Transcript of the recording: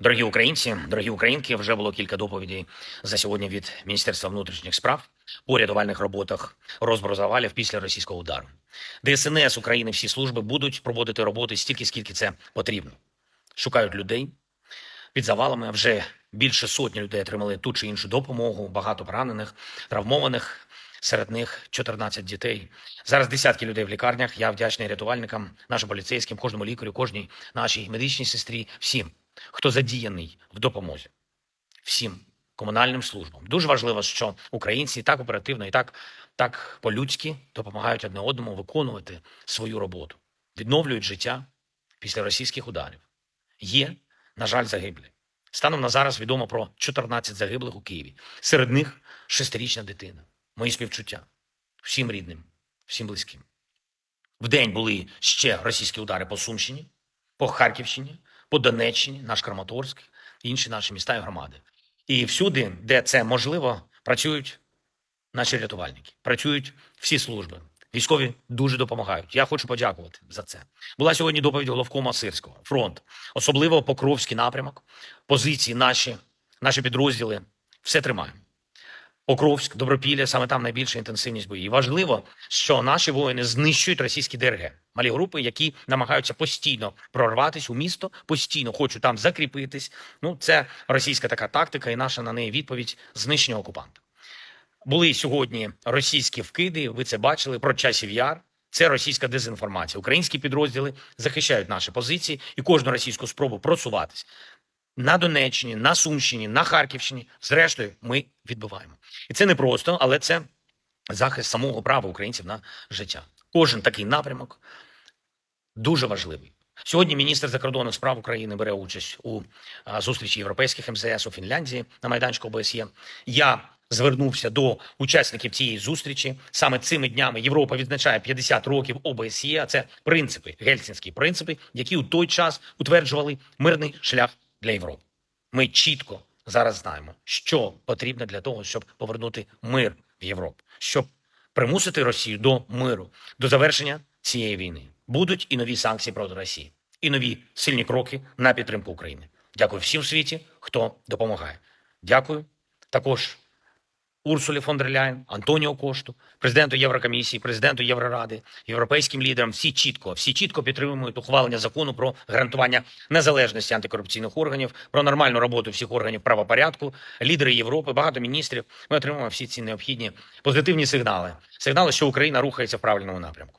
Дорогі українці, дорогі українки, вже було кілька доповідей за сьогодні від Міністерства внутрішніх справ по рятувальних роботах розбору завалів після російського удару. ДСНС України всі служби будуть проводити роботи стільки, скільки це потрібно. Шукають людей під завалами. Вже більше сотні людей отримали ту чи іншу допомогу, багато поранених, травмованих. Серед них 14 дітей. Зараз десятки людей в лікарнях. Я вдячний рятувальникам, нашим поліцейським, кожному лікарю, кожній нашій медичній сестрі, всім, хто задіяний в допомозі, всім комунальним службам. Дуже важливо, що українці так оперативно і так, так по-людськи допомагають одне одному виконувати свою роботу, відновлюють життя після російських ударів. Є, на жаль, загиблі. Станом на зараз відомо про 14 загиблих у Києві. Серед них шестирічна дитина. Мої співчуття всім рідним, всім близьким. Вдень були ще російські удари по Сумщині, по Харківщині, по Донеччині, наш Краматорськ, інші наші міста і громади. І всюди, де це можливо, працюють наші рятувальники, працюють всі служби. Військові дуже допомагають. Я хочу подякувати за це. Була сьогодні доповідь головкома Сирського. Фронт, особливо Покровський напрямок, позиції наші, наші підрозділи. Все тримаємо. Покровськ, Добропілля, саме там найбільша інтенсивність боїв. І важливо, що наші воїни знищують російські ДРГ, малі групи, які намагаються постійно прорватися у місто, постійно хочуть там закріпитись. Ну, це російська така тактика, і наша на неї відповідь знищення окупанта. Були сьогодні російські вкиди. Ви це бачили про часів яр. Це російська дезінформація. Українські підрозділи захищають наші позиції і кожну російську спробу просуватись на Донеччині, на Сумщині, на Харківщині. Зрештою, ми відбиваємо. І це не просто, але це захист самого права українців на життя. Кожен такий напрямок дуже важливий. Сьогодні міністр закордонних справ України бере участь у зустрічі європейських МЗС у Фінляндії на майданчику ОБСЄ. Я звернувся до учасників цієї зустрічі. Саме цими днями Європа відзначає 50 років ОБСЄ. А це принципи, гельсінські принципи, які у той час утверджували мирний шлях для Європи. Ми чітко зараз знаємо, що потрібно для того, щоб повернути мир в Європу, щоб примусити Росію до миру, до завершення цієї війни. Будуть і нові санкції проти Росії, і нові сильні кроки на підтримку України. Дякую всім в світі, хто допомагає. Дякую також Урсулі фон дер Ляйн, Антоніо Кошту, президенту Єврокомісії, президенту Євроради, європейським лідерам. Всі чітко, всі чітко підтримують ухвалення закону про гарантування незалежності антикорупційних органів, про нормальну роботу всіх органів правопорядку. Лідери Європи, багато міністрів. Ми отримуємо всі ці необхідні позитивні сигнали. Сигнали, що Україна рухається в правильному напрямку.